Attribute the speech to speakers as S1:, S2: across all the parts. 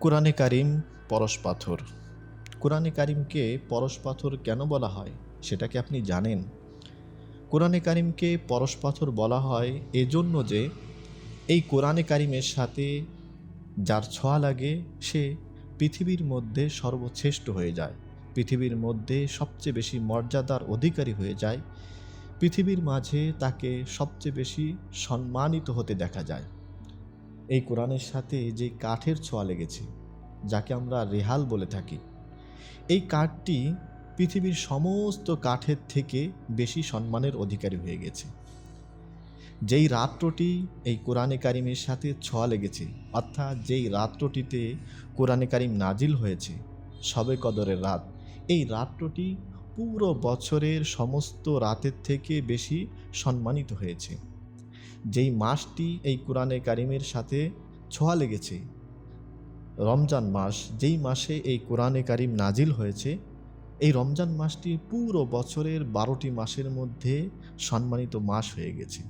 S1: কোরআনে কারিম পরশ পাথর। কোরআনে কারিমকে পরশ পাথর কেন বলা হয়, সেটা কি আপনি জানেন? কোরআনে কারিমকে পরশ পাথর বলা হয় এজন্য যে এই কোরআনে কারিমের সাথে যার ছোঁয়া লাগে, সে পৃথিবীর মধ্যে সর্বশ্রেষ্ঠ হয়ে যায়। পৃথিবীর মধ্যে সবচেয়ে বেশি মর্যাদার অধিকারী হয়ে যায়। পৃথিবীর মাঝে তাকে সবচেয়ে বেশি সম্মানিত হতে দেখা যায়। এই কোরআনের সাথে যে কাঠের ছোঁয়া লেগেছে, যাকে আমরা রেহাল বলে থাকি, এই কাঠটি পৃথিবীর সমস্ত কাঠের থেকে বেশি সম্মানের অধিকারী হয়ে গেছে। যেই রাত্রটি এই কোরআনে কারিমের সাথে ছোঁয়া লেগেছে, অর্থাৎ যেই রাত্রটিতে কোরআনে কারিম নাজিল হয়েছে, সবে কদরের রাত, এই রাত্রটি পুরো বছরের সমস্ত রাতের থেকে বেশি সম্মানিত হয়েছে। যেই মাসটি এই কোরআনে কারিমের সাথে ছোঁয়া লেগেছে। রমজান মাস, যেই মাসে এই কোরআনে কারিম নাজিল হয়েছে, এই রমজান মাসটি পুরো বছরের বারোটি মাসের মধ্যে সম্মানিত মাস হয়ে গেছে।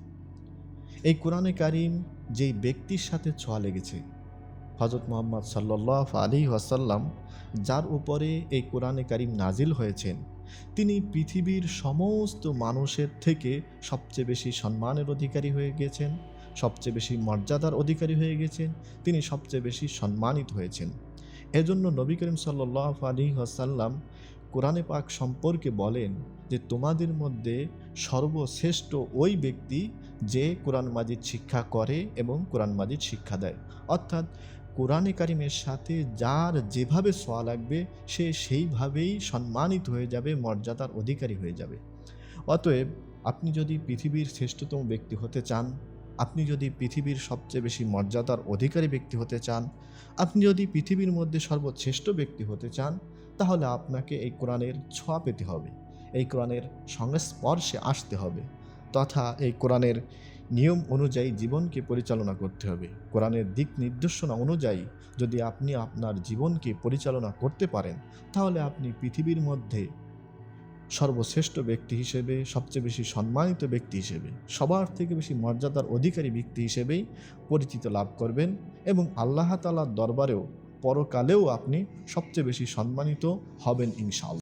S1: এই কোরআনে কারিম যেই ব্যক্তির সাথে ছোঁয়া লেগেছে হজরত মোহাম্মদ সাল্লাহ আলী ওয়াসাল্লাম, যার উপরে এই কোরআনে কারিম নাজিল হয়েছেন তিনি পৃথিবীর সমস্ত মানুষের থেকে সবচেয়ে বেশি সম্মানের অধিকারী হয়ে গেছেন, সবচেয়ে বেশি মর্যাদার অধিকারী হয়ে গেছেন, তিনি সবচেয়ে বেশি সম্মানিত হয়েছেন। এজন্য নবী করিম সাল্লাহ আলী আসাল্লাম কোরআনে পাক সম্পর্কে বলেন যে, তোমাদের মধ্যে সর্বশ্রেষ্ঠ ওই ব্যক্তি যে কোরআন মাজিদ শিক্ষা করে এবং কোরআন মাজিদ শিক্ষা দেয়। অর্থাৎ কোরআনে কারিমের সাথে যার যেভাবে সোয়া লাগবে, সে সেইভাবেই সম্মানিত হয়ে যাবে, মর্যাদার অধিকারী হয়ে যাবে। অতএব আপনি যদি পৃথিবীর শ্রেষ্ঠতম ব্যক্তি হতে চান, আপনি যদি পৃথিবীর সবচেয়ে বেশি মর্যাদার অধিকারী ব্যক্তি হতে চান, আপনি যদি পৃথিবীর মধ্যে সর্বশ্রেষ্ঠ ব্যক্তি হতে চান, তাহলে আপনাকে এই কোরআনের ছোঁয়া পেতে হবে। এই কোরআনের সংস্পর্শে আসতে হবে। তথা এই কোরআনের নিয়ম অনুযায়ী জীবনকে পরিচালনা করতে হবে। কোরআনের দিক নির্দেশনা অনুযায়ী যদি আপনি আপনার জীবনকে পরিচালনা করতে পারেন, তাহলে আপনি পৃথিবীর মধ্যে সর্বশ্রেষ্ঠ ব্যক্তি হিসেবে, সবচেয়ে বেশি সম্মানিত ব্যক্তি হিসেবে, সবার থেকে বেশি মর্যাদার অধিকারী ব্যক্তি হিসেবেই পরিচিত লাভ করবেন এবং আল্লাহ তালার দরবারেও পরকালেও আপনি সবচেয়ে বেশি সম্মানিত হবেন ইনশাআল্লাহ।